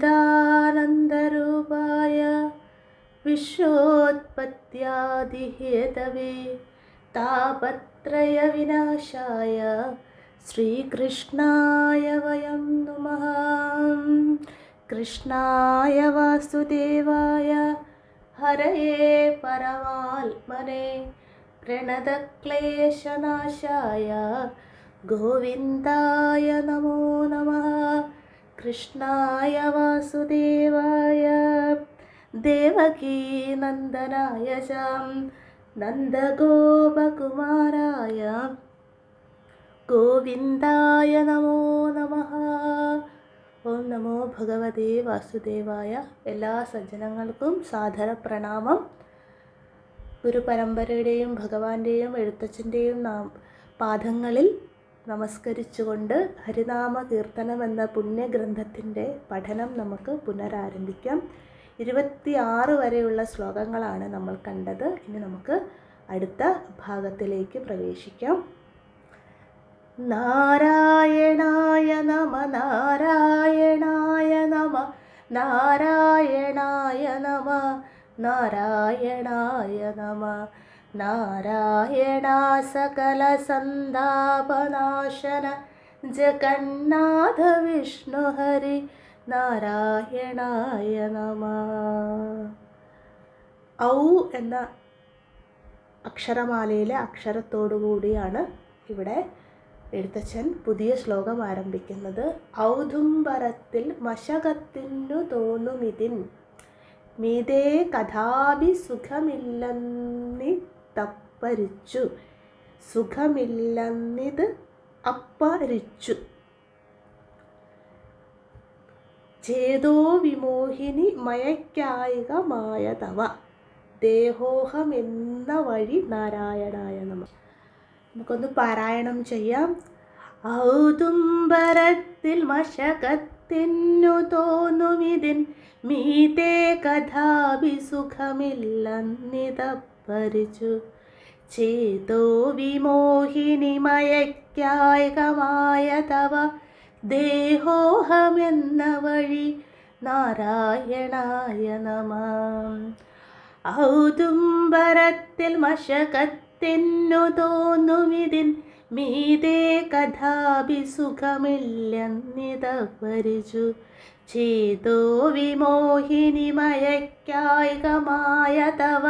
सच्चिदानन्दरूपाय विश्वोत्पत्त्यादिहेतवे तापत्रयविनाशाय श्रीकृष्णाय वयं नुमः। कृष्णाय वासुदेवाय हरये परमात्मने प्रणतक्लेशनाशाय गोविन्दाय नमो नमः കൃഷ്ണായ വാസുദേവായ ദേവകീനന്ദനായ ശാം നന്ദഗോപകുമാരായ ഗോവിന്ദായ നമോ നമ. ഓം നമോ ഭഗവതേ വാസുദേവായ. എല്ലാ സജ്ജനങ്ങൾക്കും സാദര പ്രണാമം ഗുരുപരമ്പരയുടെയും ഭഗവാന്റെയും എഴുത്തച്ഛന്റെയും നാം പാദങ്ങളിൽ നമസ്കരിച്ചുകൊണ്ട് ഹരിനാമ കീർത്തനം എന്ന പുണ്യഗ്രന്ഥത്തിന്റെ പഠനം നമുക്ക് പുനരാരംഭിക്കാം. ഇരുപത്തി ആറ് വരെയുള്ള ശ്ലോകങ്ങളാണ് നമ്മൾ കണ്ടത്. ഇനി നമുക്ക് അടുത്ത ഭാഗത്തിലേക്ക് പ്രവേശിക്കാം. നാരായണായ നമ നാരായണായ നമ നാരായണായ നമ നാരായണായ നമ. നാരായണ സകല സന്താപനാശന. ജഗന്നാഥ വിഷ്ണു ഹരി നാരായണായ നമ. ഔ എന്ന അക്ഷരമാലയിലെ അക്ഷരത്തോടു കൂടിയാണ് ഇവിടെ എഴുത്തച്ഛൻ പുതിയ ശ്ലോകം ആരംഭിക്കുന്നത്. ഔദുംബരത്തിൽ മശകത്തിനു തോന്നുമിതിൻ. മീതേ കഥാഭി സുഖമില്ലെന്നി തപ്പരിച്ചു. സുഖമില്ലെന്നിത് അപ്പരിച്ചു. ചേതോ വിമോഹിനി മയക്കായികമായതവ. ദേഹോഹമെന്ന വഴി നാരായണായ നമ. നമുക്കൊന്ന് പാരായണം ചെയ്യാം. ഔതുംബരത്തിൽ മശകത്തിനു തോന്നുമിതിൻ മീതേ കഥാഭി സുഖമില്ലെന്നിതപ്പരിച്ചു ചേതോ വിമോഹിനി മയക്കായകമായ തവ ദേഹോഹമെന്ന വഴി നാരായണായ നമ. ഔദുംബരത്തിൽ മശകത്തിന്നു തോന്നുമിതിൻ മീതേ കഥാപി സുഖമില്ലെന്നിതവരിച്ചു ചേതോ വിമോഹിനി മയക്കായകമായ തവ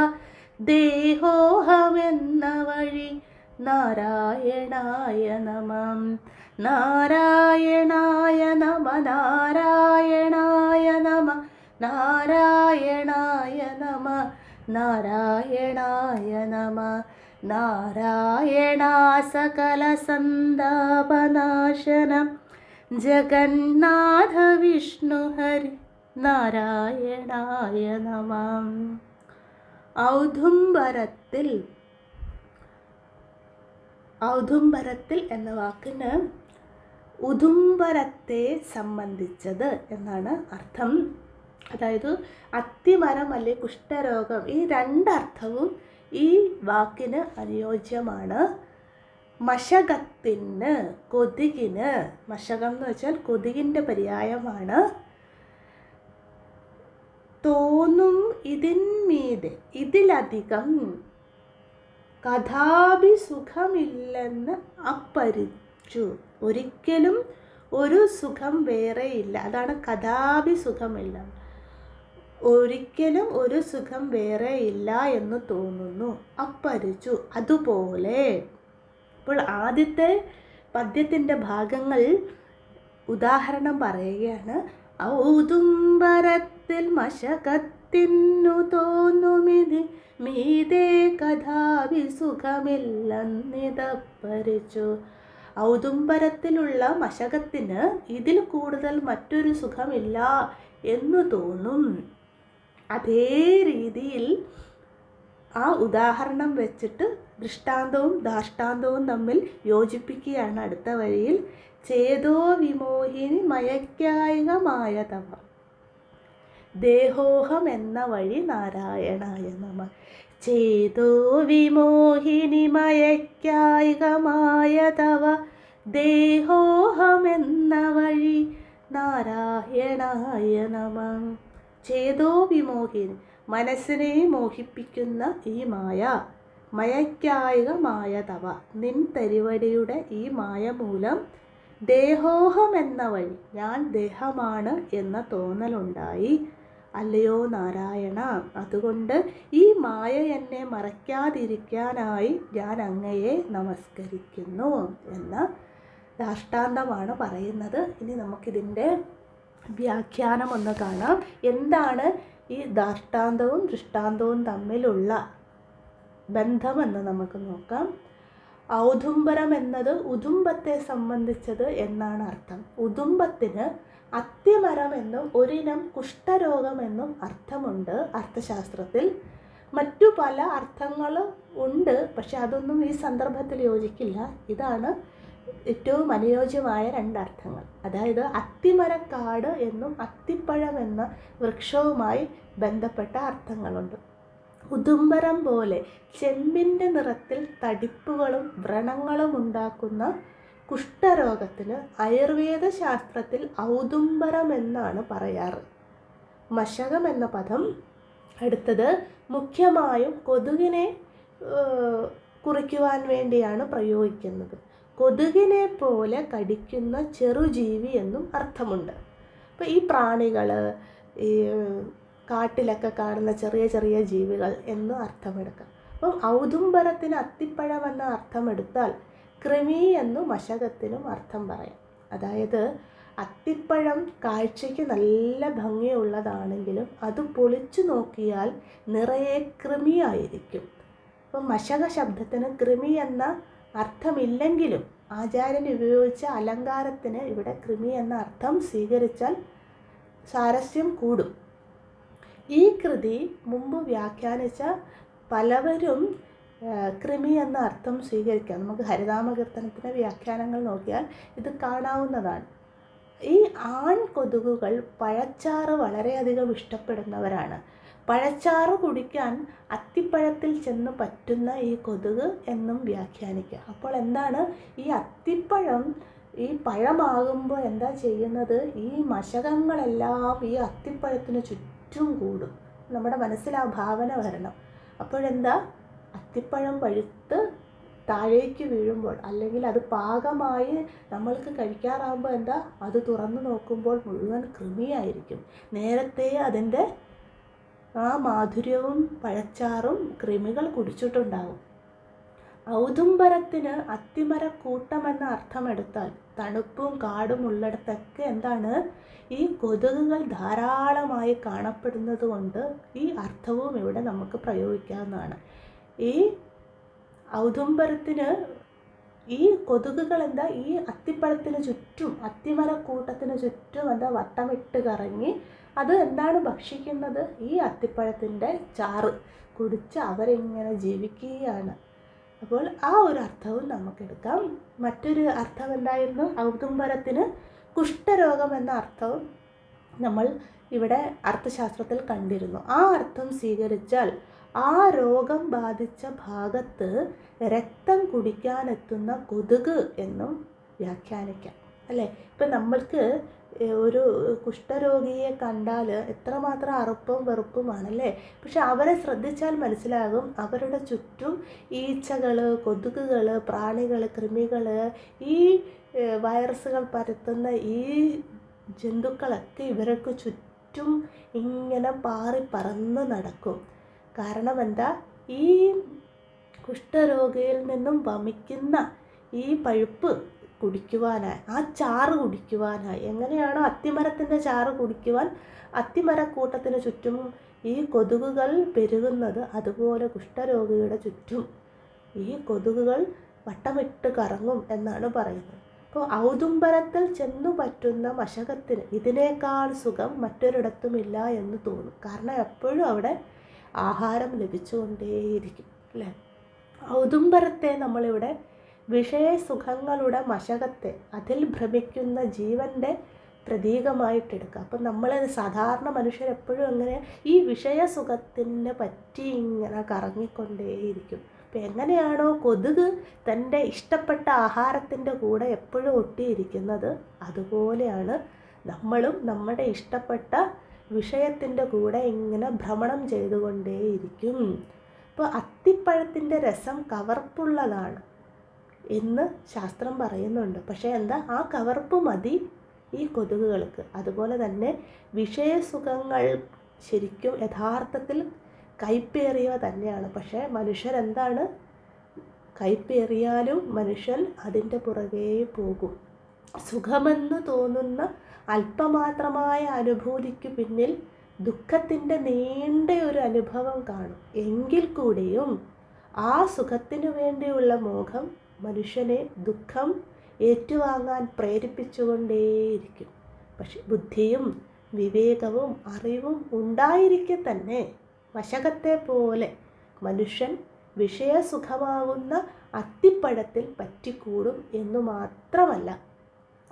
ദേഹോഹമെന്ന വഴി നാരായണായ നമം നാരായണായ നമ നാരായണായ നമ നാരായണായ നമ. നാരായണായ നമ നാരായണ സകല സന്താപനാശനം. ജഗന്നാഥ വിഷ്ണു ഹരി നാരായണായ നമ. ഔദുംബരത്തിൽ ഔദുംബരത്തിൽ എന്ന വാക്കിന് ഉദുംബരത്തെ സംബന്ധിച്ചത് എന്നാണ് അർത്ഥം. അതായത് അത്തിമരം അല്ലെ കുഷ്ഠരോഗം ഈ രണ്ടർത്ഥവും ഈ വാക്കിന് അനുയോജ്യമാണ്. മശകത്തിന് കൊതുകിന് മശകം എന്ന് വെച്ചാൽ കൊതുകിന്റെ പര്യായമാണ്. തോന്നും ഇതിന്മീത് ഇതിലധികം കഥാപി സുഖമില്ലെന്ന് അപ്പരിച്ചു ഒരിക്കലും ഒരു സുഖം വേറെയില്ല. അതാണ് കഥാപി സുഖമില്ല ഒരിക്കലും ഒരു സുഖം വേറെയില്ല എന്ന് തോന്നുന്നു. അപ്പരിച്ചു അതുപോലെ ഇപ്പോൾ ആദ്യത്തെ പദ്യത്തിന്റെ ഭാഗങ്ങൾ ഉദാഹരണം പറയുകയാണ്. ഔദുംബരത്തിൽ മശകത്തിന്നു തോന്നുമിതി മീതേ കഥാവി സുഖമില്ലെന്നിതപ്പരിച്ചു. ഔതുംബരത്തിലുള്ള മശകത്തിന് ഇതിൽ കൂടുതൽ മറ്റൊരു സുഖമില്ല എന്ന് തോന്നും. അതേ രീതിയിൽ ആ ഉദാഹരണം വെച്ചിട്ട് ദൃഷ്ടാന്തവും ദാഷ്ടാന്തവും തമ്മിൽ യോജിപ്പിക്കുകയാണ് അടുത്ത വഴിയിൽ ചേതോ വിമോഹിനി മയക്കായികമായ തവ ദേഹോഹം എന്ന വഴി നാരായണായ നമ. ചേതോ വിമോഹിനി മയക്കായികമായ തവ ദേഹോഹം എന്ന വഴി നാരായണായ നമ. ചേതോ വിമോഹിനി മനസ്സിനെ മോഹിപ്പിക്കുന്ന ഈ മായ മയക്കായികമായ തവ നിൻ തരിവടിയുടെ ഈ മായ മൂലം ദേഹോഹം എന്ന വഴി. ഞാൻ ദേഹമാണ് എന്ന തോന്നലുണ്ടായി. അല്ലയോ നാരായണ അതുകൊണ്ട് ഈ മായ എന്നെ മറയ്ക്കാതിരിക്കാനായി ഞാൻ അങ്ങയെ നമസ്കരിക്കുന്നു എന്ന ദാഷ്ടാന്തമാണ് പറയുന്നത്. ഇനി നമുക്കിതിന്റെ വ്യാഖ്യാനം ഒന്ന് കാണാം. എന്താണ് ഈ ദാഷ്ടാന്തവും ദൃഷ്ടാന്തവും തമ്മിലുള്ള ബന്ധമെന്ന് നമുക്ക് നോക്കാം. ഔദുംബരം എന്നത് ഉദുംബത്തെ സംബന്ധിച്ചത് എന്നാണ് അർത്ഥം. ഉദുംബത്തിന് അത്യമരം എന്നും ഒരിനം കുഷ്ഠരോഗം എന്നും അർത്ഥമുണ്ട് അർത്ഥശാസ്ത്രത്തിൽ. മറ്റു പല അർത്ഥങ്ങൾ ഉണ്ട് പക്ഷെ അതൊന്നും ഈ സന്ദർഭത്തിൽ യോജിക്കില്ല. ഇതാണ് ഏറ്റവും അനുയോജ്യമായ രണ്ടർത്ഥങ്ങൾ അതായത് അത്തിമരക്കാട് എന്നും അത്തിപ്പഴം എന്ന വൃക്ഷവുമായി ബന്ധപ്പെട്ട അർത്ഥങ്ങളുണ്ട്. ഉദുംബരം പോലെ ചെമ്പിന്റെ നിറത്തിൽ തടിപ്പുകളും വ്രണങ്ങളും ഉണ്ടാക്കുന്ന കുഷ്ഠരോഗത്തിന് ആയുർവേദ ശാസ്ത്രത്തിൽ ഔദുംബരം എന്നാണ് പറയാറ്. മശകം എന്ന പദം അടുത്തത് മുഖ്യമായും കൊതുകിനെ കുറിക്കുവാൻ വേണ്ടിയാണ് പ്രയോഗിക്കുന്നത്. കൊതുകിനെ പോലെ കടിക്കുന്ന ചെറുജീവി എന്നും അർത്ഥമുണ്ട്. അപ്പോൾ ഈ പ്രാണികൾ ഈ കാട്ടിലൊക്കെ കാണുന്ന ചെറിയ ചെറിയ ജീവികൾ എന്ന് അർത്ഥമെടുക്കാം. അപ്പം ഔദുംബരത്തിന് അത്തിപ്പഴം എന്ന അർത്ഥമെടുത്താൽ കൃമി എന്നും മശകത്തിനും അർത്ഥം പറയാം. അതായത് അത്തിപ്പഴം കാഴ്ചയ്ക്ക് നല്ല ഭംഗിയുള്ളതാണെങ്കിലും അത് പൊളിച്ചു നോക്കിയാൽ നിറയെ കൃമിയായിരിക്കും അപ്പം മശക ശബ്ദത്തിന് കൃമി എന്ന അർത്ഥമില്ലെങ്കിലും ആചാര്യൻ ഉപയോഗിച്ച അലങ്കാരത്തിന് ഇവിടെ കൃമി എന്ന അർത്ഥം സ്വീകരിച്ചാൽ സാരസ്യം കൂടും. ഈ കൃതി മുമ്പ് വ്യാഖ്യാനിച്ച പലവരും കൃമി എന്ന അർത്ഥം സ്വീകരിക്കാം. നമുക്ക് ഹരിതാമകീർത്തനത്തിന്റെ വ്യാഖ്യാനങ്ങൾ നോക്കിയാൽ ഇത് കാണാവുന്നതാണ്. ഈ ആൺ കൊതുകുകൾ പഴച്ചാറ് വളരെയധികം ഇഷ്ടപ്പെടുന്നവരാണ്. പഴച്ചാറ് കുടിക്കാൻ അത്തിപ്പഴത്തിൽ ചെന്ന് പറ്റുന്ന ഈ കൊതുക് എന്നും വ്യാഖ്യാനിക്കുക. അപ്പോൾ എന്താണ്? ഈ അത്തിപ്പഴം ഈ പഴമാകുമ്പോൾ എന്താ ചെയ്യുന്നത്? ഈ മശകങ്ങളെല്ലാം ഈ അത്തിപ്പഴത്തിന് ചുറ്റും കൂടും. നമ്മുടെ മനസ്സിൽ ആ ഭാവന വരണം. അപ്പോഴെന്താ? അത്തിപ്പഴം പഴുത്ത് താഴേക്ക് വീഴുമ്പോൾ അല്ലെങ്കിൽ അത് പാകമായി നമ്മൾക്ക് കഴിക്കാറാകുമ്പോൾ എന്താ? അത് തുറന്നു നോക്കുമ്പോൾ മുഴുവൻ കൃമിയായിരിക്കും. നേരത്തെ അതിന്റെ ആ മാധുര്യവും പഴച്ചാറും കൃമികൾ കുടിച്ചിട്ടുണ്ടാകും ഔദുംബരത്തിന് അത്തിമരക്കൂട്ടമെന്ന അർത്ഥമെടുത്താൽ തണുപ്പും കാടും ഉള്ളിടത്തൊക്കെ എന്താണ് ഈ കൊതുകുകൾ ധാരാളമായി കാണപ്പെടുന്നത് കൊണ്ട് ഈ അർത്ഥവും ഇവിടെ നമുക്ക് പ്രയോഗിക്കാവുന്നതാണ്. ഈ ഔദുംബരത്തിന് ഈ കൊതുകുകൾ എന്താ? ഈ അത്തിപ്പഴത്തിന് ചുറ്റും അത്തിമരക്കൂട്ടത്തിന് ചുറ്റും എന്താ? വട്ടമിട്ട് കറങ്ങി അത് എന്താണ് ഭക്ഷിക്കുന്നത്? ഈ അത്തിപ്പഴത്തിന്റെ ചാറ് കുടിച്ച് അവരിങ്ങനെ ജീവിക്കുകയാണ്. അപ്പോൾ ആ ഒരു അർത്ഥവും നമുക്കെടുക്കാം. മറ്റൊരു അർത്ഥം എന്തായിരുന്നു? ഔദുംബരത്തിന് കുഷ്ഠരോഗം എന്ന അർത്ഥവും നമ്മൾ ഇവിടെ അർത്ഥശാസ്ത്രത്തിൽ കണ്ടിരുന്നു. ആ അർത്ഥം സ്വീകരിച്ചാൽ ആ രോഗം ബാധിച്ച ഭാഗത്ത് രക്തം കുടിക്കാനെത്തുന്ന കൊതുക് എന്നും വ്യാഖ്യാനിക്കാം. അല്ലേ? ഇപ്പം നമ്മൾക്ക് ഒരു കുഷ്ഠരോഗിയെ കണ്ടാൽ എത്രമാത്രം അറുപ്പും വെറുപ്പുമാണല്ലേ? പക്ഷെ അവരെ ശ്രദ്ധിച്ചാൽ മനസ്സിലാകും അവരുടെ ചുറ്റും ഈച്ചകൾ കൊതുകുകൾ പ്രാണികൾ കൃമികൾ ഈ വൈറസുകൾ പരത്തുന്ന ഈ ജന്തുക്കളൊക്കെ ഇവർക്ക് ചുറ്റും ഇങ്ങനെ പാറി പറന്ന് നടക്കും. കാരണം എന്താ ഈ കുഷ്ഠരോഗിയിൽ നിന്നും വമിക്കുന്ന ഈ പഴുപ്പ് കുടിക്കുവാനായി ആ ചാറ് കുടിക്കുവാനായി. എങ്ങനെയാണോ അത്തിമരത്തിന്റെ ചാറ് കുടിക്കുവാൻ അത്തിമരക്കൂട്ടത്തിന് ചുറ്റും ഈ കൊതുകുകൾ പെരുകുന്നത് അതുപോലെ കുഷ്ഠരോഗിയുടെ ചുറ്റും ഈ കൊതുകുകൾ വട്ടമിട്ട് കറങ്ങും എന്നാണ് പറയുന്നത്. അപ്പോൾ ഔദുംബരത്തിൽ ചെന്നു പറ്റുന്ന മശകത്തിന് ഇതിനേക്കാൾ സുഖം മറ്റൊരിടത്തുമില്ല എന്ന് തോന്നും. കാരണം എപ്പോഴും അവിടെ ആഹാരം ലഭിച്ചുകൊണ്ടേയിരിക്കും അല്ലേ? ഔദുംബരത്തെ നമ്മളിവിടെ വിഷയസുഖങ്ങളുടെ മശകത്തെ അതിൽ ഭ്രമിക്കുന്ന ജീവന്റെ പ്രതീകമായിട്ടെടുക്കുക. അപ്പം നമ്മൾ സാധാരണ മനുഷ്യരെപ്പോഴും അങ്ങനെ ഈ വിഷയസുഖത്തിന്റെ പറ്റി ഇങ്ങനെ കറങ്ങിക്കൊണ്ടേയിരിക്കും. അപ്പം എങ്ങനെയാണോ കൊതുക് തന്റെ ഇഷ്ടപ്പെട്ട ആഹാരത്തിന്റെ കൂടെ എപ്പോഴും ഒട്ടിയിരിക്കുന്നത് അതുപോലെയാണ് നമ്മളും നമ്മുടെ ഇഷ്ടപ്പെട്ട വിഷയത്തിന്റെ കൂടെ ഇങ്ങനെ ഭ്രമണം ചെയ്തുകൊണ്ടേയിരിക്കും. അപ്പോൾ അത്തിപ്പഴത്തിന്റെ രസം കവർപ്പുള്ളതാണ്. എന്ന് ശാസ്ത്രം പറയുന്നുണ്ട്. പക്ഷേ എന്താ? ആ കവർപ്പ് മതി ഈ കൊതുകുകൾക്ക്. അതുപോലെ തന്നെ വിഷയസുഖങ്ങൾ ശരിക്കും യഥാർത്ഥത്തിൽ കൈപ്പേറിയവ തന്നെയാണ്. പക്ഷേ മനുഷ്യരെന്താണ് കൈപ്പേറിയാലും മനുഷ്യൻ അതിന്റെ പുറകേ പോകും. സുഖമെന്ന് തോന്നുന്ന അല്പമാത്രമായ അനുഭൂതിക്ക് പിന്നിൽ ദുഃഖത്തിന്റെ നീണ്ട ഒരു അനുഭവം കാണും. എങ്കിൽ കൂടിയും ആ സുഖത്തിനു വേണ്ടിയുള്ള മോഹം മനുഷ്യനെ ദുഃഖം ഏറ്റുവാങ്ങാൻ പ്രേരിപ്പിച്ചുകൊണ്ടേയിരിക്കും. പക്ഷെ ബുദ്ധിയും വിവേകവും അറിവും ഉണ്ടായിരിക്കെ തന്നെ വശകത്തെ പോലെ മനുഷ്യൻ വിഷയസുഖമാകുന്ന അത്തിപ്പഴത്തിൽ പറ്റിക്കൂടും എന്നു മാത്രമല്ല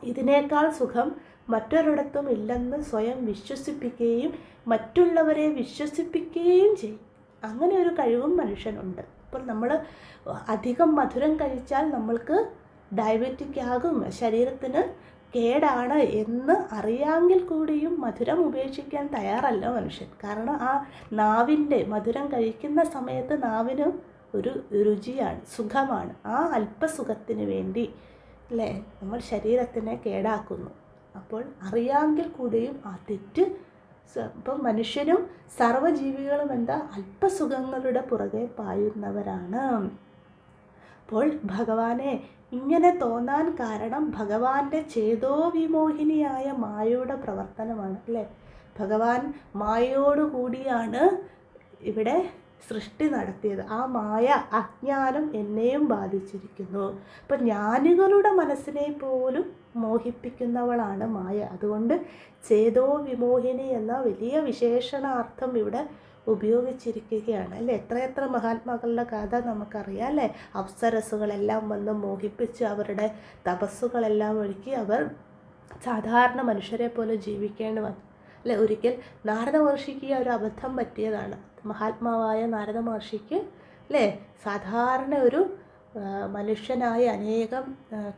ഇതിനേക്കാൾ സുഖം മറ്റൊരിടത്തും ഇല്ലെന്ന് സ്വയം വിശ്വസിപ്പിക്കുകയും മറ്റുള്ളവരെ വിശ്വസിപ്പിക്കുകയും ചെയ്യും. അങ്ങനെ ഒരു കഴിവും മനുഷ്യനുണ്ട്. അപ്പോൾ നമ്മൾ അധികം മധുരം കഴിച്ചാൽ നമ്മൾക്ക് ഡയബറ്റിക് ആകും ശരീരത്തിന് കേടാണ് എന്ന് അറിയാമെങ്കിൽ കൂടിയും മധുരം ഉപേക്ഷിക്കാൻ തയ്യാറല്ല മനുഷ്യൻ. കാരണം ആ നാവിന്റെ മധുരം കഴിക്കുന്ന സമയത്ത് നാവിന് ഒരു രുചിയാണ് സുഖമാണ്. ആ അല്പസുഖത്തിന് വേണ്ടി അല്ലേ നമ്മൾ ശരീരത്തിനെ കേടാക്കുന്നു. അപ്പോൾ അറിയാമെങ്കിൽ കൂടിയും ആ തെറ്റ് ഇപ്പം മനുഷ്യനും സർവജീവികളും എന്താ അല്പസുഖങ്ങളുടെ പുറകെ പായുന്നവരാണ്. അപ്പോൾ ഭഗവാനെ ഇങ്ങനെ തോന്നാൻ കാരണം ഭഗവാന്റെ ചേതോ വിമോഹിനിയായ മായയുടെ പ്രവർത്തനമാണ് അല്ലേ? ഭഗവാൻ മായയോടുകൂടിയാണ് ഇവിടെ സൃഷ്ടി നടത്തിയത്. ആ മായ അജ്ഞാനം എന്നെയും ബാധിച്ചിരിക്കുന്നു. അപ്പം ജ്ഞാനികളുടെ മനസ്സിനെ പോലും മോഹിപ്പിക്കുന്നവളാണ് മായ. അതുകൊണ്ട് ചേതോ വിമോഹിനി എന്ന വലിയ വിശേഷണാർത്ഥം ഇവിടെ ഉപയോഗിച്ചിരിക്കുകയാണ്. അല്ലേ? എത്രയെത്ര മഹാത്മാക്കളുടെ കഥ നമുക്കറിയാം അല്ലേ? അപ്സരസുകളെല്ലാം വന്ന് മോഹിപ്പിച്ച് അവരുടെ തപസ്സുകളെല്ലാം ഒഴുക്കി അവർ സാധാരണ മനുഷ്യരെ പോലെ ജീവിക്കേണ്ടി വന്നു. അല്ലെ? ഒരിക്കൽ നാരദ മഹർഷിക്ക് ഒരു അബദ്ധം പറ്റിയതാണ്. മഹാത്മാവായ നാരദ മഹർഷിക്ക് അല്ലേ സാധാരണ ഒരു മനുഷ്യനായ അനേകം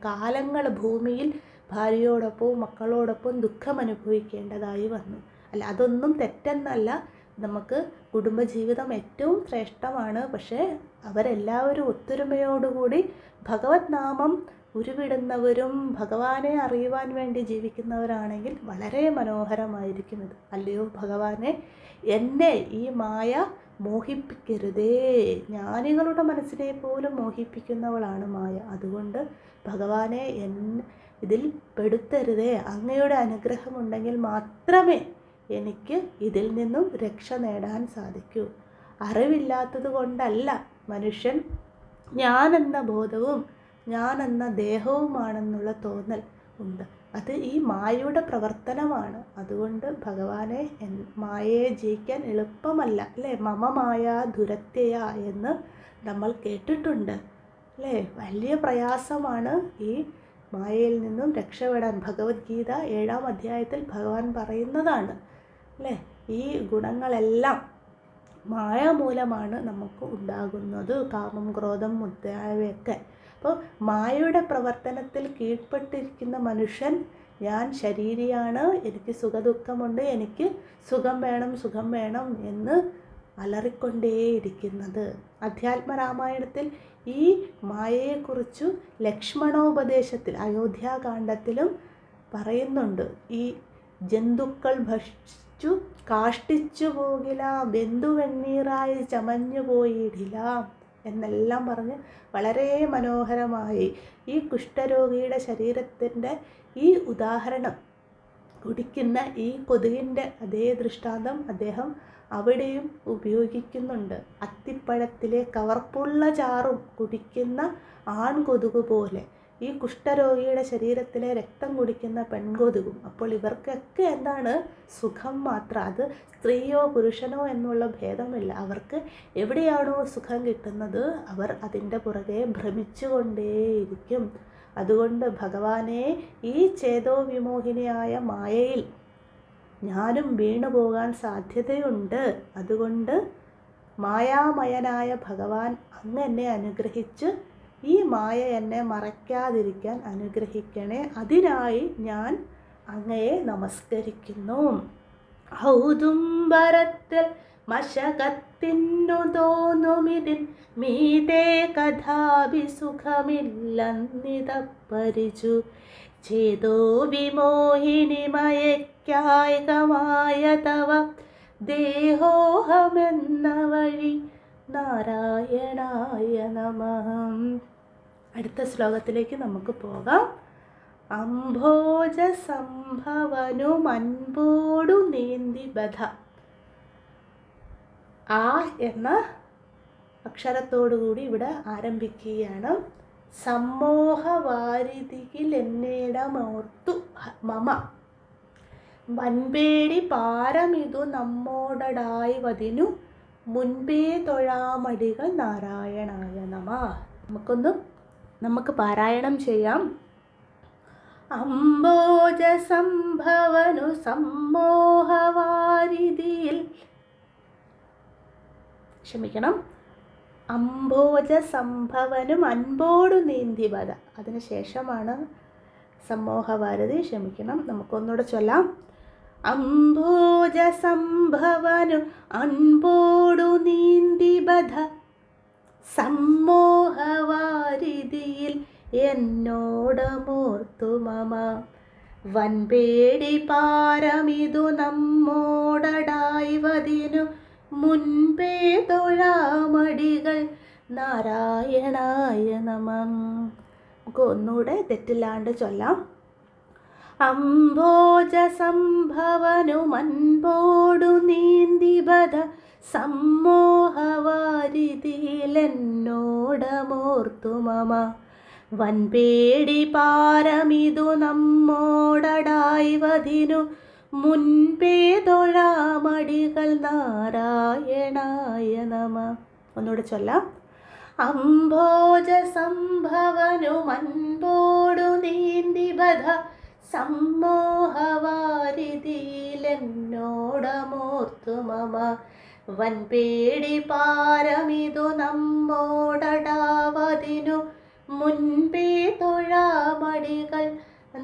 കാലങ്ങൾ ഭൂമിയിൽ ഭാര്യയോടൊപ്പവും മക്കളോടൊപ്പം ദുഃഖം അനുഭവിക്കേണ്ടതായി വന്നു. അല്ല അതൊന്നും തെറ്റെന്നല്ല. നമുക്ക് കുടുംബജീവിതം ഏറ്റവും ശ്രേഷ്ഠമാണ്. പക്ഷേ അവരെല്ലാവരും ഒത്തൊരുമയോടുകൂടി ഭഗവത് നാമം ഉരുവിടുന്നവരും ഭഗവാനെ അറിയുവാൻ വേണ്ടി ജീവിക്കുന്നവരാണെങ്കിൽ വളരെ മനോഹരമായിരിക്കും ഇത് അല്ലയോ ഭഗവാനെ എന്നെ ഈ മായ മോഹിപ്പിക്കരുതേ. ജ്ഞാനികളുടെ മനസ്സിനെ പോലും മോഹിപ്പിക്കുന്നവളാണ് മായ. അതുകൊണ്ട് ഭഗവാനെ എൻ ഇതിൽ പെടുത്തരുതേ. അങ്ങയുടെ അനുഗ്രഹമുണ്ടെങ്കിൽ മാത്രമേ എനിക്ക് ഇതിൽ നിന്നും രക്ഷ നേടാൻ സാധിക്കൂ. അറിവില്ലാത്തത് കൊണ്ടല്ല മനുഷ്യൻ ഞാനെന്ന ബോധവും ഞാനെന്ന ദേഹവുമാണെന്നുള്ള തോന്നൽ ഉണ്ട്. അത് ഈ മായയുടെ പ്രവർത്തനമാണ്. അതുകൊണ്ട് ഭഗവാനെ മായയെ ജയിക്കാൻ എളുപ്പമല്ല. അല്ലേ? മമ മായ ദുരത്യയ എന്ന് നമ്മൾ കേട്ടിട്ടുണ്ട്. അല്ലേ? വലിയ പ്രയാസമാണ് ഈ മായയിൽ നിന്നും രക്ഷപ്പെടാൻ ഭഗവത്ഗീത ഏഴാം അധ്യായത്തിൽ ഭഗവാൻ പറയുന്നതാണ്. അല്ലേ? ഈ ഗുണങ്ങളെല്ലാം മായ മൂലമാണ് നമുക്ക് ഉണ്ടാകുന്നത്. കാമം ക്രോധം മുദ്രായവയൊക്കെ അപ്പോൾ മായയുടെ പ്രവർത്തനത്തിൽ കീഴ്പ്പെട്ടിരിക്കുന്ന മനുഷ്യൻ ഞാൻ ശരീരിയാണ് എനിക്ക് സുഖദുഃഖമുണ്ട് എനിക്ക് സുഖം വേണം സുഖം വേണം എന്ന് അലറിക്കൊണ്ടേയിരിക്കുന്നത്. അധ്യാത്മരാമായണത്തിൽ ഈ മായയെക്കുറിച്ചു ലക്ഷ്മണോപദേശത്തിൽ അയോധ്യാകാന്ഡത്തിലും പറയുന്നുണ്ട്. ഈ ജന്തുക്കൾ ഭക്ഷിച്ചു കാഷ്ടിച്ചു പോകില ബന്ധുവെണ്ണീറായി ചമഞ്ഞു പോയിടില്ല എന്നെല്ലാം പറഞ്ഞ് വളരെ മനോഹരമായി ഈ കുഷ്ഠരോഗിയുടെ ശരീരത്തിന്റെ ഈ ഉദാഹരണം കുടിക്കുന്ന ഈ കൊതുകിന്റെ അതേ ദൃഷ്ടാന്തം അദ്ദേഹം അവിടെയും ഉപയോഗിക്കുന്നുണ്ട്. അത്തിപ്പഴത്തിലെ കവർപ്പുള്ള ചാറും കുടിക്കുന്ന ആൺകൊതുക് പോലെ. ഈ കുഷ്ഠരോഗിയുടെ ശരീരത്തിലെ രക്തം കുടിക്കുന്ന പെൺകൊതുകും. അപ്പോൾ ഇവർക്കൊക്കെ എന്താണ്? സുഖം മാത്രം. അത് സ്ത്രീയോ പുരുഷനോ എന്നുള്ള ഭേദമില്ല. അവർക്ക് എവിടെയാണോ സുഖം കിട്ടുന്നത് അവർ അതിന്റെ പുറകെ ഭ്രമിച്ചുകൊണ്ടേയിരിക്കും. അതുകൊണ്ട് ഭഗവാനെ ഈ ചേതോ വിമോഹിനിയായ മായയിൽ ഞാനും വീണു പോകാൻ സാധ്യതയുണ്ട്. അതുകൊണ്ട് മായാമയനായ ഭഗവാൻ അങ്ങ് എന്നെ അനുഗ്രഹിച്ച് ഈ മായ എന്നെ മറയ്ക്കാതിരിക്കാൻ അനുഗ്രഹിക്കണേ. അതിനായി ഞാൻ അങ്ങയെ നമസ്കരിക്കുന്നു. ഔദുംബരത്തിൽ മശകത്തിനു തോന്നുമിതിൻ മീതേ കഥാഭി സുഖമില്ലെന്നിതപ്പരിച്ചു ചേതോ വിമോഹിനിമയക്കായികമായ തവ ദേഹോഹമെന്ന വഴി നാരായണായ നമഃ അടുത്ത ശ്ലോകത്തിലേക്ക് നമുക്ക് പോകാം. അംഭോജ സംഭവനു മൻപോടു നീന്തി ബധ. ആ എന്ന അക്ഷരത്തോടുകൂടി ഇവിടെ ആരംഭിക്കുകയാണ്. സമ്മോഹവാരിതിയിൽ എന്നേടമോർത്തു മമ. മൻപേടി പാരമിതു നമ്മോടടായി വതിനു മുൻപേ തൊഴാമടികൾ നാരായണായ നമ. നമുക്കൊന്ന് നമുക്ക് പാരായണം ചെയ്യാം. അംബോജ സംഭവനു സമ്മോഹവാരിതിയിൽ ക്ഷമിക്കണം. അംബോജ സംഭവനും അൻപോടു നീന്തി വധ അതിനുശേഷമാണ് സമ്മോഹവാരതി ക്ഷമിക്കണം. നമുക്കൊന്നുകൂടെ ചൊല്ലാം. അംബോജ സംഭവനു അൻപോടു നീന്തി ബധ സമ്മോഹവാരിതിയിൽ എന്നോടമോർത്തു മമ. വൻപേടി പാരമിതു നമ്മോടടായി വതിനു മുൻപേ തൊഴാമടികൾ നാരായണായ നമം. ഒന്നുകൂടെ തെറ്റില്ലാണ്ട് ചൊല്ലാം. അംബോജ സംഭവനു മൻപോടു നീന്തി ബധ സമ്മോഹവാരിതിയിലെന്നോടമോർത്തു മമ വൻപേടി പാരമിതു നമ്മോടടായിവതിനു മുൻപേ തൊഴാമടികൾ നാരായണായ നമ ഒന്നുകൂടെ ചൊല്ലാം. അംഭോജ സംഭവനു മൻപോടു നീന്തി ബധ മമ വൻപേടി പാരമിതു നമ്മോടടാവതിനു മുൻപേ തൊഴാമടികൾ.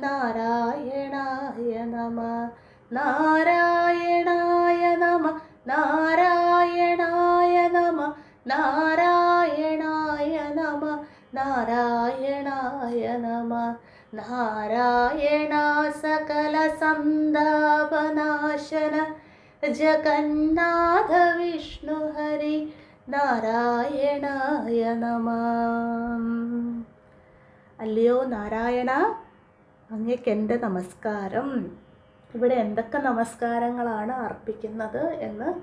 നാരായണായ നമ നാരായണായ നമ നാരായണായ നമ നാരായണായ നമ നാരായണായ നമ. നാരായണ സകല സന്താപനാശന ജഗന്നാഥ വിഷ്ണു ഹരി നാരായണായ നമ. അല്ലയോ നാരായണ അങ്ങേക്ക് എന്റെ നമസ്കാരം. ഇവിടെ എന്തൊക്കെ നമസ്കാരങ്ങളാണ് അർപ്പിക്കുന്നത് എന്ന്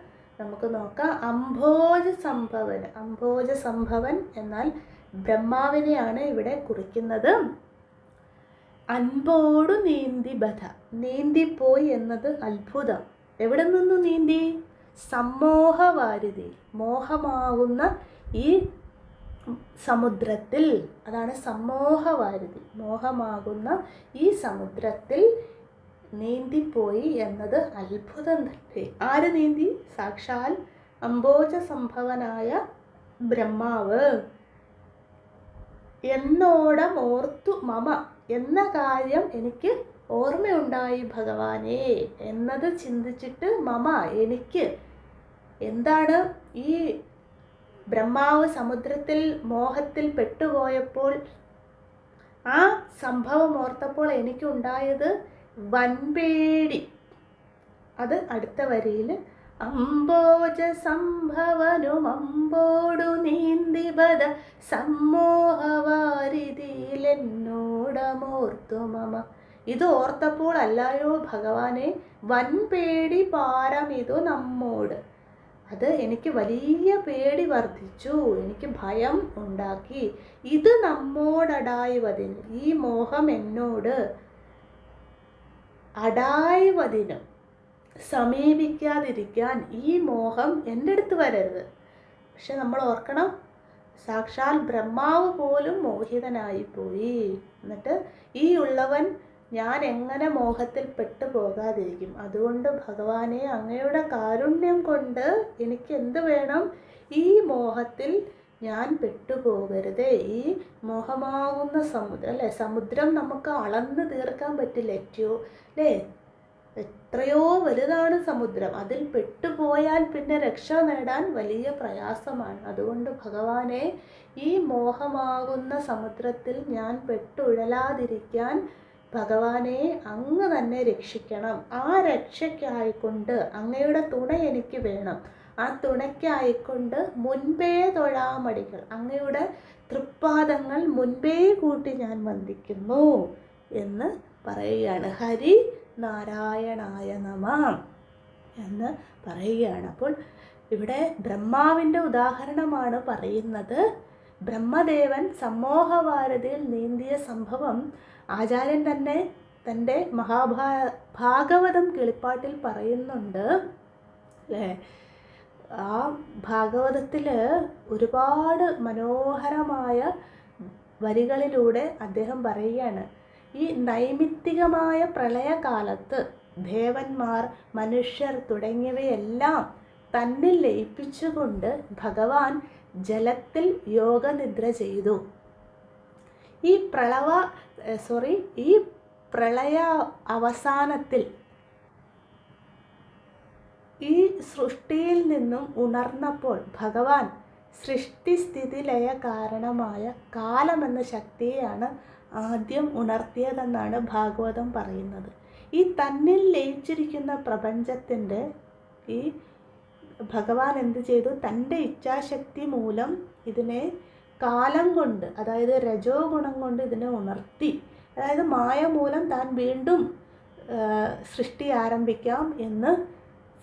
നമുക്ക് നോക്കാം. അംഭോജ സംഭവൻ അംഭോജ സംഭവൻ എന്നാൽ ബ്രഹ്മാവിനെയാണ് ഇവിടെ കുറിക്കുന്നത്. അൻപോടു നീന്തി ബധ നീന്തിപ്പോയി എന്നത് അത്ഭുതം. എവിടെ നിന്ന് നീന്തി? സമ്മോഹവാരിതയിൽ മോഹമാകുന്ന ഈ സമുദ്രത്തിൽ. അതാണ് സമ്മോഹവാരിതി മോഹമാകുന്ന ഈ സമുദ്രത്തിൽ നീന്തിപ്പോയി എന്നത് അത്ഭുതം തന്നെ. ആര് നീന്തി? സാക്ഷാൽ അംബോജ സംഭവനായ ബ്രഹ്മാവ്. എന്നോടം ഓർത്തു മമ. എന്ന കാര്യം എനിക്ക് ഓർമ്മയുണ്ടായി ഭഗവാനെ എന്നത് ചിന്തിച്ചിട്ട് മമ എനിക്ക് എന്താണ് ഈ ബ്രഹ്മാവ് സമുദ്രത്തിൽ മോഹത്തിൽ പെട്ടുപോയപ്പോൾ ആ സംഭവം ഓർത്തപ്പോൾ എനിക്കുണ്ടായത് വൻപേടി. അത് അടുത്ത വരിയിൽ അംബോജ സംഭവനും അമ്പോടു നീന്തിബത സമ്മോഹവാരിതിയിലെന്നോടമോർത്തു മമ. ഇത് ഓർത്തപ്പോൾ അല്ലായോ ഭഗവാനെ? വൻപേടി പാരമിതു നമ്മോട്. അത് എനിക്ക് വലിയ പേടി വർദ്ധിച്ചു. എനിക്ക് ഭയം ഉണ്ടാക്കി. ഇത് നമ്മോടടായുവതിന് ഈ മോഹം എന്നോട് അടായുവതിനും സമീപിക്കാതിരിക്കാൻ ഈ മോഹം എന്റെ അടുത്ത് വരരുത്. പക്ഷെ നമ്മൾ ഓർക്കണം സാക്ഷാൽ ബ്രഹ്മാവ് പോലും മോഹിതനായിപ്പോയി. എന്നിട്ട് ഈ ഉള്ളവൻ ഞാൻ എങ്ങനെ മോഹത്തിൽ പെട്ടു പോകാതിരിക്കും? അതുകൊണ്ട് ഭഗവാനെ അങ്ങയുടെ കാരുണ്യം കൊണ്ട് എനിക്ക് എന്ത് വേണം? ഈ മോഹത്തിൽ ഞാൻ പെട്ടുപോകരുതേ ഈ മോഹമാകുന്ന സമുദ്രം അല്ലേ? സമുദ്രം നമുക്ക് അളന്ന് തീർക്കാൻ പറ്റില്ല? ഏറ്റവും അല്ലേ? എത്രയോ വലുതാണ് സമുദ്രം. അതിൽ പെട്ടുപോയാൽ പിന്നെ രക്ഷ നേടാൻ വലിയ പ്രയാസമാണ്. അതുകൊണ്ട് ഭഗവാനെ ഈ മോഹമാകുന്ന സമുദ്രത്തിൽ ഞാൻ പെട്ടുഴലാതിരിക്കാൻ ഭഗവാനെ അങ്ങ് തന്നെ രക്ഷിക്കണം. ആ രക്ഷയ്ക്കായിക്കൊണ്ട് അങ്ങയുടെ തുണ എനിക്ക് വേണം. ആ തുണയ്ക്കായിക്കൊണ്ട് മുൻപേ തൊഴാമടികൾ. അങ്ങയുടെ തൃപ്പാദങ്ങൾ മുൻപേ കൂട്ടി ഞാൻ വന്ദിക്കുന്നു എന്ന് പറയുകയാണ്. ഹരി നാരായണായ നമ എന്ന് പറയുകയാണ്. അപ്പോൾ ഇവിടെ ബ്രഹ്മാവിന്റെ ഉദാഹരണമാണ് പറയുന്നത്. ബ്രഹ്മദേവൻ സമ്മോഹഭാരതിയിൽ നീന്തിയ സംഭവം ആചാര്യൻ തന്നെ തന്റെ മഹാഭാ ഭാഗവതം കിളിപ്പാട്ടിൽ പറയുന്നുണ്ട് അല്ലേ? ആ ഭാഗവതത്തിൽ ഒരുപാട് മനോഹരമായ വരികളിലൂടെ അദ്ദേഹം പറയുകയാണ് ഈ നൈമിത്തികമായ പ്രളയകാലത്ത് ദേവന്മാർ മനുഷ്യർ തുടങ്ങിയവയെല്ലാം തന്നിൽ ലയിപ്പിച്ചുകൊണ്ട് ഭഗവാൻ ജലത്തിൽ യോഗനിദ്ര ചെയ്തു. ഈ പ്രളവ സോറി ഈ പ്രളയ അവസാനത്തിൽ ഈ സൃഷ്ടിയിൽ നിന്നും ഉണർന്നപ്പോൾ ഭഗവാൻ സൃഷ്ടിസ്ഥിതി ലയ കാരണമായ കാലമെന്ന ശക്തിയെയാണ് ആദ്യം ഉണർത്തിയതെന്നാണ് ഭാഗവതം പറയുന്നത്. ഈ തന്നിൽ ലയിച്ചിരിക്കുന്ന പ്രപഞ്ചത്തിന്റെ ഈ ഭഗവാൻ എന്ത് ചെയ്തു? തന്റെ ഇച്ഛാശക്തി മൂലം ഇതിനെ കാലം കൊണ്ട് അതായത് രജോ ഗുണം കൊണ്ട് ഇതിനെ ഉണർത്തി അതായത് മായ മൂലം താൻ വീണ്ടും സൃഷ്ടി ആരംഭിക്കാം എന്ന്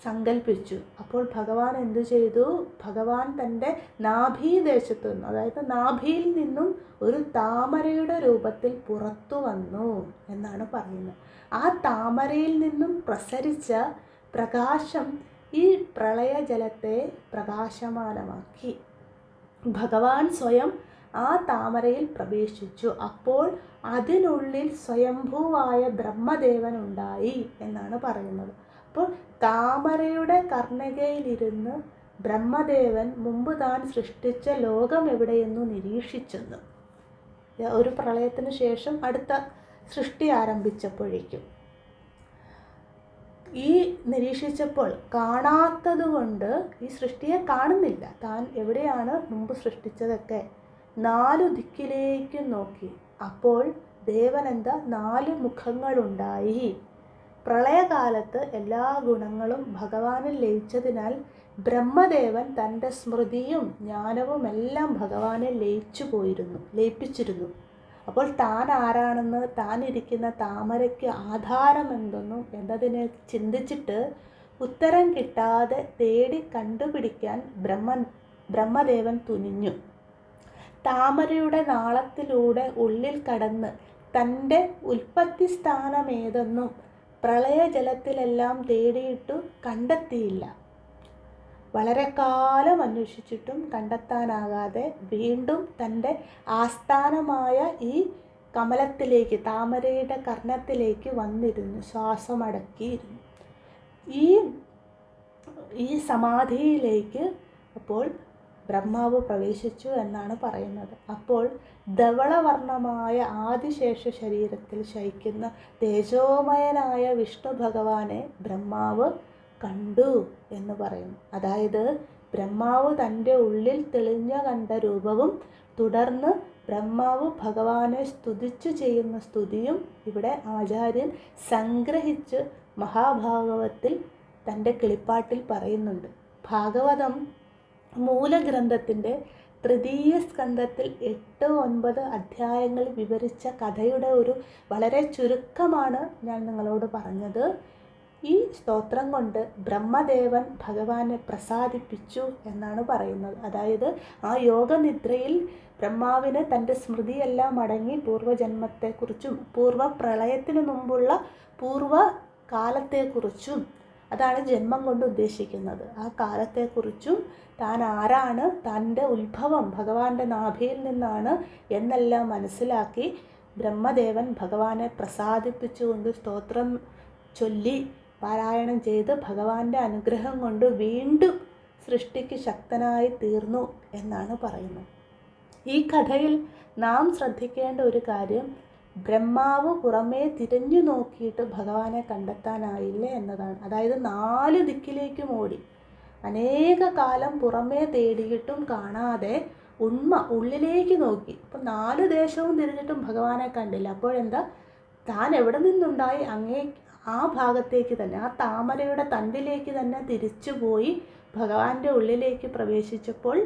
സങ്കല്പിച്ചു അപ്പോൾ ഭഗവാൻ എന്തു ചെയ്തു? ഭഗവാൻ തന്റെ നാഭീദേശത്തു നിന്നും അതായത് നാഭിയിൽ നിന്നും ഒരു താമരയുടെ രൂപത്തിൽ പുറത്തു വന്നു എന്നാണ് പറയുന്നത്. ആ താമരയിൽ നിന്നും പ്രസരിച്ച പ്രകാശം ഈ പ്രളയജലത്തെ പ്രകാശമാനമാക്കി. ഭഗവാൻ സ്വയം ആ താമരയിൽ പ്രവേശിച്ചു. അപ്പോൾ അതിനുള്ളിൽ സ്വയംഭൂവായ ബ്രഹ്മദേവൻ ഉണ്ടായി എന്നാണ് പറയുന്നത്. അപ്പോൾ താമരയുടെ കർണകയിലിരുന്ന് ബ്രഹ്മദേവൻ മുമ്പ് താൻ സൃഷ്ടിച്ച ലോകം എവിടെയെന്നു നിരീക്ഷിച്ചെന്ന് ഒരു പ്രളയത്തിന് ശേഷം അടുത്ത സൃഷ്ടി ആരംഭിച്ചപ്പോഴേക്കും. ഈ നിരീക്ഷിച്ചപ്പോൾ കാണാത്തതുകൊണ്ട് ഈ സൃഷ്ടിയെ കാണുന്നില്ല. താൻ എവിടെയാണ് മുമ്പ് സൃഷ്ടിച്ചതൊക്കെ? നാലു ദിക്കിലേക്ക് നോക്കി. അപ്പോൾ ദേവനെന്താ? നാല് മുഖങ്ങളുണ്ടായി. പ്രളയകാലത്ത് എല്ലാ ഗുണങ്ങളും ഭഗവാനിൽ ലയിച്ചതിനാൽ ബ്രഹ്മദേവൻ തന്റെ സ്മൃതിയും ജ്ഞാനവും എല്ലാം ഭഗവാനെ ലയിച്ചു പോയിരുന്നു ലയിപ്പിച്ചിരുന്നു. അപ്പോൾ താൻ ആരാണെന്ന് താൻ ഇരിക്കുന്ന താമരയ്ക്ക് ആധാരം എന്തെന്നും എന്നതിനെ ചിന്തിച്ചിട്ട് ഉത്തരം കിട്ടാതെ തേടി കണ്ടുപിടിക്കാൻ ബ്രഹ്മ ബ്രഹ്മദേവൻ തുനിഞ്ഞു. താമരയുടെ നാളത്തിലൂടെ ഉള്ളിൽ കടന്ന് തന്റെ ഉൽപ്പത്തി സ്ഥാനമേതെന്നും പ്രളയജലത്തിലെല്ലാം തേടിയിട്ടു കണ്ടെത്തിയില്ല. വളരെ കാലം അന്വേഷിച്ചിട്ടും കണ്ടെത്താനാകാതെ വീണ്ടും തന്റെ ആസ്ഥാനമായ ഈ കമലത്തിലേക്ക് താമരയുടെ കർണത്തിലേക്ക് വന്നിരുന്നു ശ്വാസമടക്കിയിരുന്നു. ഈ ഈ സമാധിയിലേക്ക് അപ്പോൾ ബ്രഹ്മാവ് പ്രവേശിച്ചു എന്നാണ് പറയുന്നത്. അപ്പോൾ ധവളവർണമായ ആദിശേഷ ശരീരത്തിൽ ശയിക്കുന്ന തേജോമയനായ വിഷ്ണു ഭഗവാനെ ബ്രഹ്മാവ് കണ്ടു എന്ന് പറയുന്നു അതായത് ബ്രഹ്മാവ് തന്റെ ഉള്ളിൽ തെളിഞ്ഞ കണ്ട രൂപവും തുടർന്ന് ബ്രഹ്മാവ് ഭഗവാനെ സ്തുതിച്ചു ചെയ്യുന്ന സ്തുതിയും ഇവിടെ ആചാര്യൻ സംഗ്രഹിച്ച് മഹാഭാഗവത്തിൽ തന്റെ കിളിപ്പാട്ടിൽ പറയുന്നുണ്ട്. ഭാഗവതം മൂലഗ്രന്ഥത്തിന്റെ തൃതീയ സ്കന്ധത്തിൽ എട്ട് ഒൻപത് അധ്യായങ്ങൾ വിവരിച്ച കഥയുടെ ഒരു വളരെ ചുരുക്കമാണ് ഞാൻ നിങ്ങളോട് പറഞ്ഞത്. ഈ സ്തോത്രം കൊണ്ട് ബ്രഹ്മദേവൻ ഭഗവാനെ പ്രസാദിപ്പിച്ചു എന്നാണ് പറയുന്നത്. അതായത് ആ യോഗനിദ്രയിൽ ബ്രഹ്മാവിന് തന്റെ സ്മൃതിയെല്ലാം അടങ്ങി പൂർവജന്മത്തെക്കുറിച്ചും പൂർവ പ്രളയത്തിന് മുമ്പുള്ള പൂർവ കാലത്തെക്കുറിച്ചും അതാണ് ജന്മം കൊണ്ട് ഉദ്ദേശിക്കുന്നത്. ആ കാലത്തെക്കുറിച്ചും താൻ ആരാണ് തന്റെ ഉത്ഭവം ഭഗവാന്റെ നാഭിയിൽ നിന്നാണ് എന്നെല്ലാം മനസ്സിലാക്കി ബ്രഹ്മദേവൻ ഭഗവാനെ പ്രസാദിപ്പിച്ചുകൊണ്ട് സ്തോത്രം ചൊല്ലി പാരായണം ചെയ്ത് ഭഗവാന്റെ അനുഗ്രഹം കൊണ്ട് വീണ്ടും സൃഷ്ടിക്ക് ശക്തനായി തീർന്നു എന്നാണ് പറയുന്നത്. ഈ കഥയിൽ നാം ശ്രദ്ധിക്കേണ്ട ഒരു കാര്യം ബ്രഹ്മാവ് പുറമേ തിരഞ്ഞു നോക്കിയിട്ട് ഭഗവാനെ കണ്ടെത്താനായില്ല എന്നതാണ്. അതായത് നാല് ദിക്കിലേക്കും ഓടി. അനേക കാലം പുറമേ തേടിയിട്ടും കാണാതെ ഉണ്മ ഉള്ളിലേക്ക് നോക്കി. ഇപ്പം നാല് ദേശവും തിരിഞ്ഞിട്ടും ഭഗവാനെ കണ്ടില്ല. അപ്പോഴെന്താ? താൻ എവിടെ നിന്നുണ്ടായി? അങ്ങേ ആ ഭാഗത്തേക്ക് തന്നെ ആ താമരയുടെ തണ്ടിലേക്ക് തന്നെ തിരിച്ചു പോയി ഭഗവാന്റെ ഉള്ളിലേക്ക് പ്രവേശിച്ചപ്പോൾ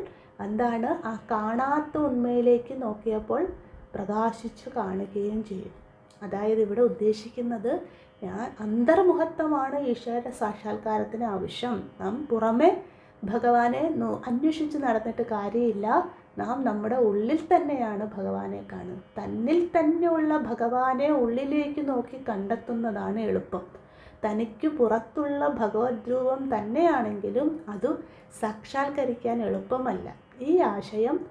എന്താണ്? ആ കാണാത്ത ഉണ്മയിലേക്ക് നോക്കിയപ്പോൾ പ്രകാശിച്ചു കാണുകയും ചെയ്യും അതായത് ഇവിടെ ഉദ്ദേശിക്കുന്നത് ഞാൻ അന്തർമുഖത്വമാണ് ഈശ്വര സാക്ഷാത്കാരത്തിന് ആവശ്യം. നാം പുറമെ ഭഗവാനെ അന്വേഷിച്ച് നടന്നിട്ട് കാര്യമില്ല. നാം നമ്മുടെ ഉള്ളിൽ തന്നെയാണ് ഭഗവാനെ കാണുന്നത്. തന്നിൽ തന്നെയുള്ള ഭഗവാനെ ഉള്ളിലേക്ക് നോക്കി കണ്ടെത്തുന്നതാണ് എളുപ്പം. തനിക്ക് പുറത്തുള്ള ഭഗവത് രൂപം തന്നെയാണെങ്കിലും അത് സാക്ഷാത്കരിക്കാൻ എളുപ്പമല്ല. ഈ ആശയം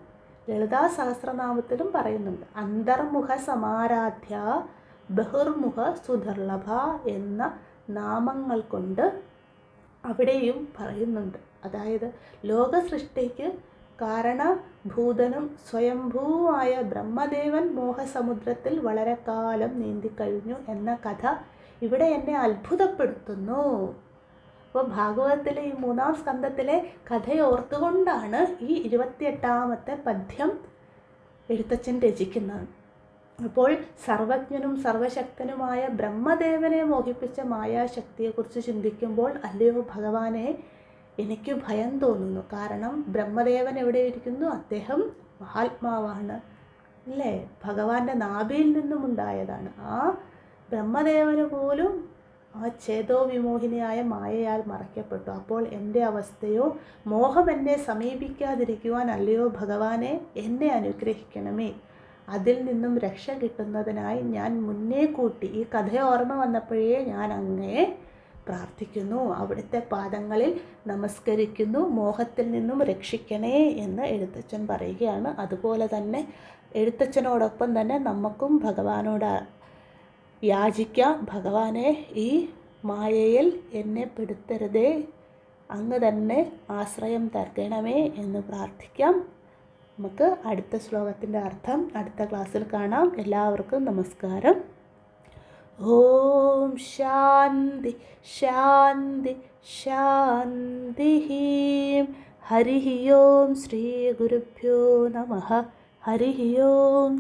ലളിതാ സഹസ്രനാമത്തിലും പറയുന്നുണ്ട്. അന്തർമുഖ സമാരാധ്യ ബഹിർമുഖ സുദർലഭ എന്ന നാമങ്ങൾ കൊണ്ട് അവിടെയും പറയുന്നുണ്ട്. അതായത് ലോക സൃഷ്ടിക്ക് കാരണഭൂതനും സ്വയംഭൂവായ ബ്രഹ്മദേവൻ മോഹസമുദ്രത്തിൽ വളരെ കാലം നീന്തിക്കഴിഞ്ഞു എന്ന കഥ ഇവിടെ എന്നെ അത്ഭുതപ്പെടുത്തുന്നു. അപ്പോൾ ഭാഗവതത്തിലെ ഈ മൂന്നാം സ്കന്ധത്തിലെ കഥയോർത്തുകൊണ്ടാണ് ഈ ഇരുപത്തിയെട്ടാമത്തെ പദ്യം എഴുത്തച്ഛൻ രചിക്കുന്നത്. അപ്പോൾ സർവജ്ഞനും സർവശക്തനുമായ ബ്രഹ്മദേവനെ മോഹിപ്പിച്ച മായാശക്തിയെക്കുറിച്ച് ചിന്തിക്കുമ്പോൾ അല്ലയോ ഭഗവാനെ എനിക്ക് ഭയം തോന്നുന്നു. കാരണം ബ്രഹ്മദേവൻ എവിടെ ഇരിക്കുന്നു? അദ്ദേഹം മഹാത്മാവാണ്. അല്ലേ? ഭഗവാന്റെ നാഭിയിൽ നിന്നും ഉണ്ടായതാണ് ആ ബ്രഹ്മദേവന് പോലും ആ ചേതോ വിമോഹിനിയായ മായയാൽ മറയ്ക്കപ്പെട്ടു. അപ്പോൾ എന്റെ അവസ്ഥയോ മോഹം എന്നെ സമീപിക്കാതിരിക്കുവാൻ അല്ലയോ ഭഗവാനെ എന്നെ അനുഗ്രഹിക്കണമേ. അതിൽ നിന്നും രക്ഷ കിട്ടുന്നതിനായി ഞാൻ മുന്നേ കൂട്ടി ഈ കഥ ഓർമ്മ വന്നപ്പോഴേ ഞാൻ അങ്ങയെ പ്രാർത്ഥിക്കുന്നു. അവിടുത്തെ പാദങ്ങളിൽ നമസ്കരിക്കുന്നു. മോഹത്തിൽ നിന്നും രക്ഷിക്കണേ എന്ന് എഴുത്തച്ഛൻ പറയുകയാണ്. അതുപോലെ തന്നെ എഴുത്തച്ഛനോടൊപ്പം തന്നെ നമുക്കും ഭഗവാനോട് യാചിക്കാം. ഭഗവാനെ ഈ മായയിൽ എന്നെ പെടുത്തരുതേ. അങ്ങ് തന്നെ ആശ്രയം തരണമേ എന്ന് പ്രാർത്ഥിക്കാം. നമുക്ക് അടുത്ത ശ്ലോകത്തിന്റെ അർത്ഥം അടുത്ത ക്ലാസ്സിൽ കാണാം. എല്ലാവർക്കും നമസ്കാരം. ॐ शान्ति शान्ति शान्तिः। हरिः ओं श्रीगुरुभ्यो नमः। हरिः ओम्